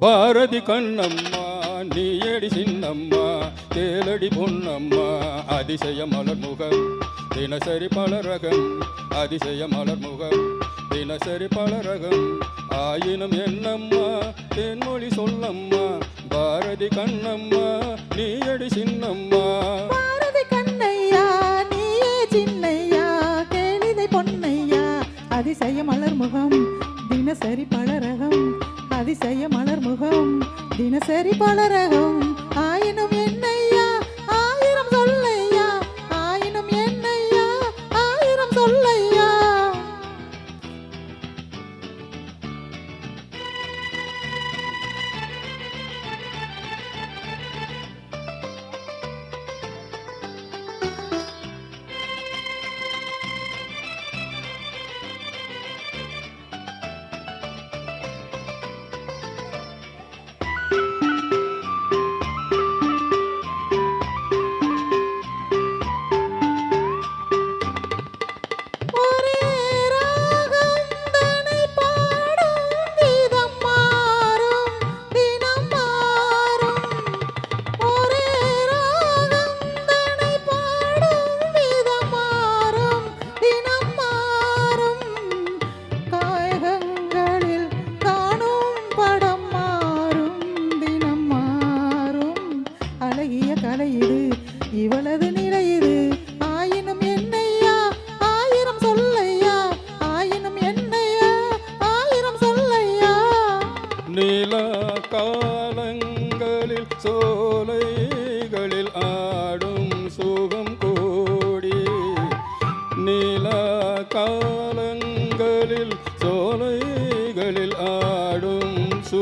பாரதி கண்ணம்மா நீயடி சின்னம்மா கேளடி பொன்னம்மா அதிசய மலர் முகம் தினசரி பலரகம் அதிசய மலர் முகம் தினசரி பலரகம் ஆயினும் என்னம்மா தென்மொழி சொல்லம்மா பாரதி கண்ணம்மா நீயடி சின்னம்மா. பாரதி கண்ணையா நீயே சின்னையா கேளிதை பொன்னையா அதிசய மலர் முகம் தினசரி பலரகம் அதிசய மலர் முகம் தினசரி பலரகம். ஆயினும்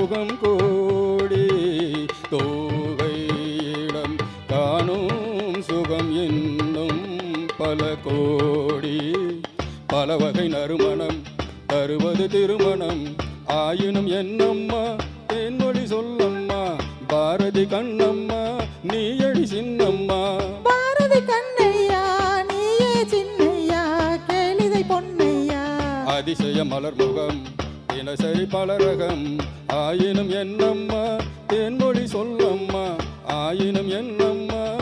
சுகம் கோடி தோகையிடம் காணும் சுகம் என்னும் பல கோடி. பல வகை நறுமணம் தருவது திருமணம். ஆயினும் என்னம்மா? தென்மொழி சொல்லம்மா. பாரதி கண்ணம்மா நீயடி சின்னம்மா. பாரதி கண்ணையா? நீயே சின்னையா? கேளிதை பொன்னையா? அதிசய மலர் முகம் தினசரி பலரகம் ஆயினும் என்னம்மா? தேன்மொழி சொல்லம்மா? ஆயினும் என்னம்மா?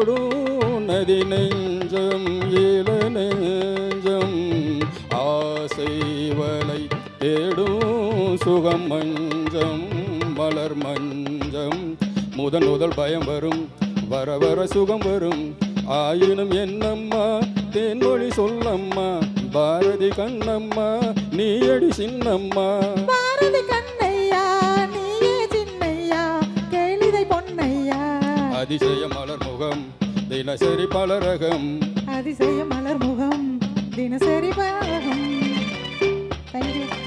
ஓடும் நதி நெஞ்சம் இள நெஞ்சம். ஆசை வலை தேடும் சுகம் மஞ்சம் மலர் மஞ்சம். முதன் முதல் பயம் வரும் வர வர சுகம் வரும். ஆயினும் என்னம்மா தேன்மொழி சொல்லம்மா? பாரதி கண்ணம்மா நீயடி சின்னம்மா? அதிசய மலர் முகம் தினசரி பலரகம். அதிசய மலர் முகம் தினசரி பலரகம். தேங்க்யூ